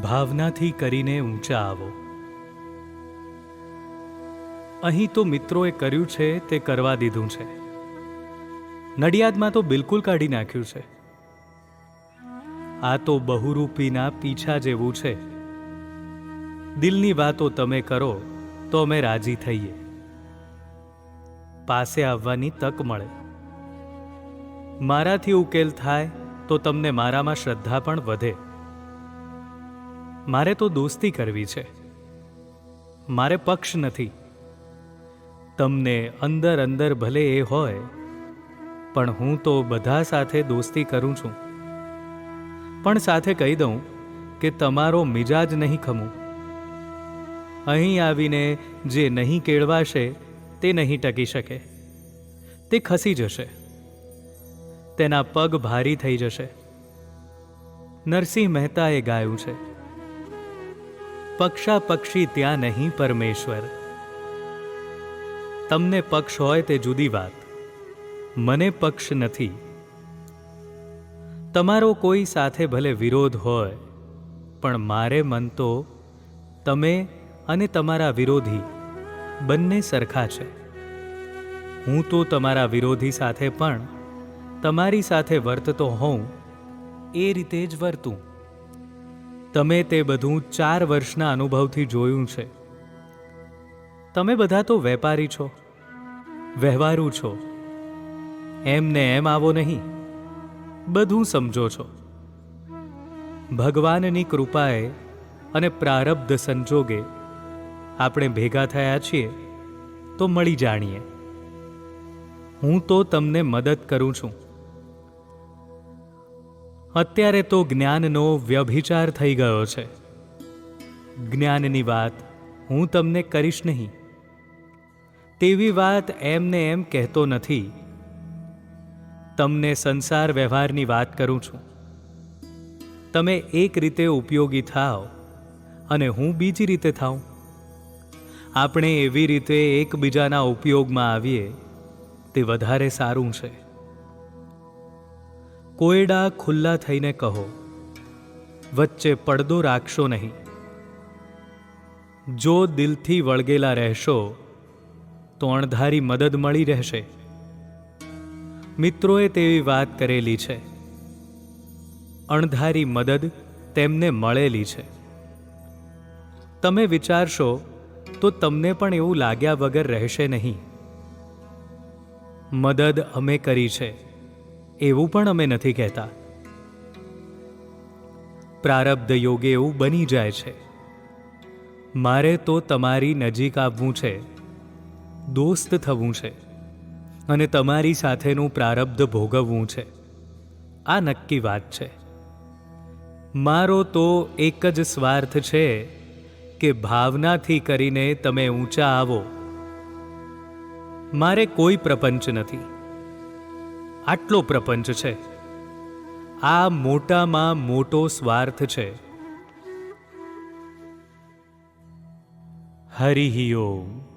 ભાવનાથી કરીને ઊંચા આવો. અહીં તો મિત્રોએ કર્યું છે તે કરવા દીધું છે. નડિયાદમાં તો બિલકુલ કાઢી નાખ્યું છે. આ તો બહુરૂપીના પીછા જેવું છે. દિલની વાતો તમે કરો તો અમે રાજી થઈએ. પાસે આવવાની તક મળે. મારાથી ઉકેલ થાય તો તમને મારામાં શ્રદ્ધા પણ વધે. મારે તો દોસ્તી કરવી છે. મારે પક્ષ નથી. તમને અંદર અંદર ભલે એ હોય, પણ હું તો બધા સાથે દોસ્તી કરું છું. પણ સાથે કહી દઉં કે તમારો મિજાજ નહીં ખમું. અહીં આવીને જે નહીં કેળવાશે, તે નહીં ટકી શકે. તે ખસી જશે. તેના પગ ભારી થઈ જશે. નરસિંહ મહેતાએ ગાયું છે. પક્ષા પક્ષી ત્યાં નહીં પરમેશ્વર. તમને પક્ષ હોય તે જુદી વાત. મને પક્ષ નથી. તમારો કોઈ સાથે ભલે વિરોધ હોય, પણ મારે મન તો તમે અને તમારા વિરોધી બંને સરખા છે. હું તો તમારા વિરોધી સાથે પણ, તમારી સાથે વર્તતો હોઉં, એ રીતે જ વર્તું. તમે તે બધું ચાર વર્ષના અનુભવથી જોયું છે. તમે બધા તો વેપારી છો, વ્યવહારુ છો. એમ ને એમ આવો નહીં, બધું સમજો છો. ભગવાનની કૃપાએ અને પ્રારબ્ધ સંજોગે આપણે ભેગા થયા છીએ, તો મળી જાણીએ. હું તો તમને મદદ કરું છું. અત્યારે તો જ્ઞાનનો વ્યભિચાર થઈ ગયો છે. જ્ઞાનની વાત હું તમને કરીશ નહીં. તેવી વાત એમને એમ કહેતો નથી. તમને સંસાર વ્યવહારની વાત કરું છું. તમે એક રીતે ઉપયોગી થાઓ અને હું બીજી રીતે થાઉં. આપણે એવી રીતે એકબીજાના ઉપયોગમાં આવીએ તે વધારે સારું છે. કોયડા ખુલ્લા થઈને કહો, વચ્ચે પડદો રાખશો નહીં. જો દિલથી વળગેલા રહેશો, તો અણધારી મદદ મળી રહેશે. મિત્રોએ તેવી વાત કરેલી છે. અણધારી મદદ તેમને મળેલી છે. તમે વિચારશો, તો તમને પણ એવું લાગ્યા વગર રહેશે નહીં. મદદ અમે કરી છે. એવું પણ અમે નથી કહેતા. પ્રારબ્ધ યોગે એવું બની જાય છે. મારે તો તમારી નજીક આવવું છે. દોસ્ત થવું છે. અને તમારી સાથેનું પ્રારબ્ધ ભોગવવું છે. આ નક્કી વાત છે. મારો તો એક જ સ્વાર્થ છે કે ભાવનાથી કરીને તમે ઊંચા આવો. મારે કોઈ પ્રપંચ નથી. આટલો પ્રપંચ છે. આ મોટામાં મોટો સ્વાર્થ છે. હરિ ઓમ.